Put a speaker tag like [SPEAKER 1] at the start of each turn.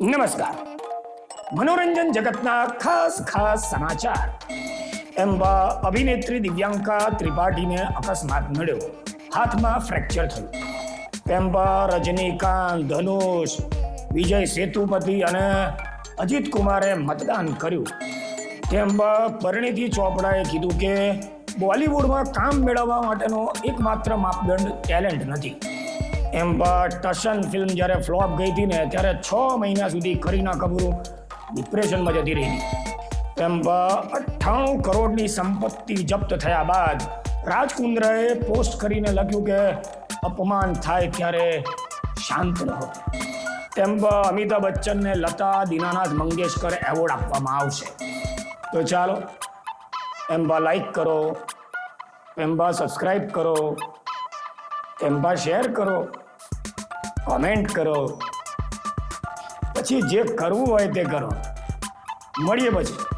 [SPEAKER 1] નમસ્કાર. મનોરંજન જગતના ખાસ ખાસ સમાચાર. એમાં અભિનેત્રી દિવ્યાંકા ત્રિપાઠીને અકસ્માત મળ્યો હાથમાં ફ્રેક્ચર થયું. તેમાં રજનીકાંત, ધનુષ, વિજય સેતુપતિ અને અજીત કુમારે મતદાન કર્યું. તેમાં પરિણીતિ ચોપડાએ કીધું કે બોલિવૂડમાં કામ મેળવવા માટેનો એકમાત્ર માપદંડ ટેલેન્ટ નથી. એમ ટશન ફિલ્મ જ્યારે ફ્લોપ ગઈ હતી ને, ત્યારે છ મહિના સુધી કરીના કપૂર ડિપ્રેશનમાં જતી રહી. એમ અઠ્ઠાણું કરોડની સંપત્તિ જપ્ત થયા બાદ રાજકુંદ્રએ પોસ્ટ કરીને લખ્યું કે અપમાન થાય ત્યારે શાંત રહો. તેમ અમિતાભ બચ્ચનને લતા દીનાનાથ મંગેશકર એવોર્ડ આપવામાં આવશે. તો ચાલો એમ્બા લાઈક કરો એમ્બા સબસ્ક્રાઈબ કરો એમ્બા શેર કરો કોમેન્ટ કરો. પછી જે કરવું હોય તે કરો. મળીએ પછી.